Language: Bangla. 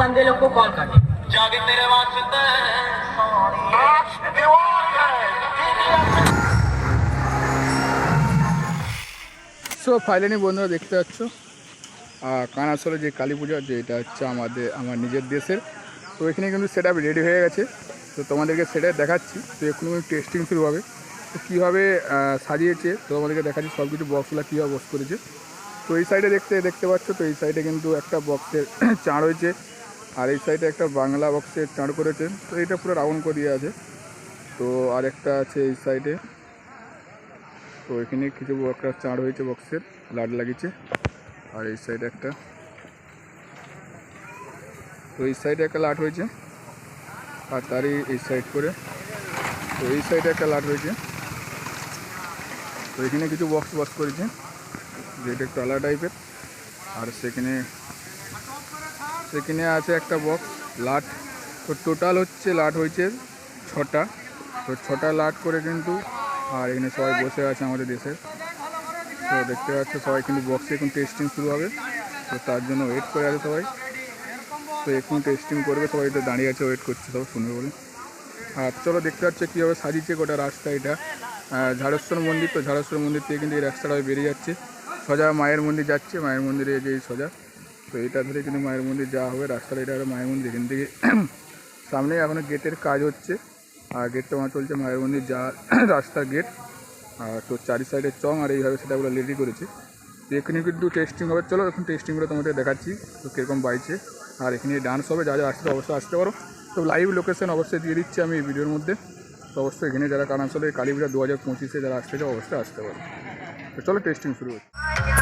बंदे लोग को कॉल कर जागे तेरे वास्ते सोनी दीवार है সো ফাইনালি বন্ধুরা দেখতে পাচ্ছ আহ, কানাসলে যে কালী পূজা যে এটা হচ্ছে আমাদের আমার নিজের দেশের তো এখানে কিন্তু সেট আপ রেডি হয়ে গেছে তো তোমাদেরকে সেটা দেখাচ্ছি তো এখন টেস্টিং শুরু হবে তো কীভাবে আহ, সাজিয়েছে তো তোমাদেরকে দেখাচ্ছি সব কিছু বক্সগুলো কীভাবে বক্স করেছে তো এই সাইডে দেখতে দেখতে পাচ্ছ তো এই সাইডে কিন্তু একটা বক্সের চাঁড় হয়েছে আর এই সাইডে একটা বাংলা বক্সের চাঁড় করেছে, তো এটা পুরো রাউন্ড করিয়ে আছে। তো আর একটা আছে এই সাইডে তো এখানে কিছু একটা চাঁড় হয়েছে বক্সের লাড লাগিয়েছে। আর এই সাইডে একটা। তো এই সাইডে একটা লাট হয়েছে, আর তারই এই সাইড করে। তো এই সাইডে একটা লাট হয়েছে। তো এখানে কিছু বক্স বক্স করেছে, যেটা একটু আলাদা টাইপের আর সেখানে সেখানে আছে একটা বক্স লাট। তো টোটাল হচ্ছে, লাট হয়েছে ছটা। তো ছটা লাট করে কিন্তু, আর এখানে সবাই বসে আছে আমাদের দেশের। তো দেখতে পাচ্ছ সবাই কিন্তু বক্সে এখন টেস্টিং শুরু হবে। তো তার জন্য ওয়েট করে আছে সবাই। তো এখন টেস্টিং করবে, সবাই তো দাঁড়িয়ে আছে ওয়েট করছে সব শুনবে বলে আর চলো দেখতে পাচ্ছ কীভাবে সাজিয়েছে গোটা রাস্তা এটা। ঝাড়েশ্বর মন্দির, তো ঝাড়েশ্বর মন্দির থেকে কিন্তু এই রাস্তাটা বেরিয়ে যাচ্ছে। সোজা মায়ের মন্দির যাচ্ছে, মায়ের মন্দিরে যে সোজা। তো এটা ধরে কিন্তু মায়ের মন্দির যাওয়া হবে। রাস্তাটা এটা হলো মায়ের মন্দির। এখান থেকে সামনে এখনও গেটের কাজ হচ্ছে। আর গেটটা আমার চলছে মায়ের মন্দির যা রাস্তার গেট। আর তো চারি সাইডে চং আর এইভাবে সেটা ওগুলো রেডি করেছে। তো এখানে কিন্তু টেস্টিং হবে। চলো এখন টেস্টিংগুলো তোমাদের দেখাচ্ছি তো কীরকম বাইছে আর এখানে ডান্স হবে। যা যা আসতে অবশ্যই আসতে পারো। তো লাইভ লোকেশন অবশ্যই দিয়ে দিচ্ছি আমি এই ভিডিওর মধ্যে। তো অবশ্যই এখানে যারা কারণ আসলে কালী পূজা দু হাজার পঁচিশে যারা আসতে চাও অবশ্যই আসতে পারো। তো চলো টেস্টিং শুরু হচ্ছে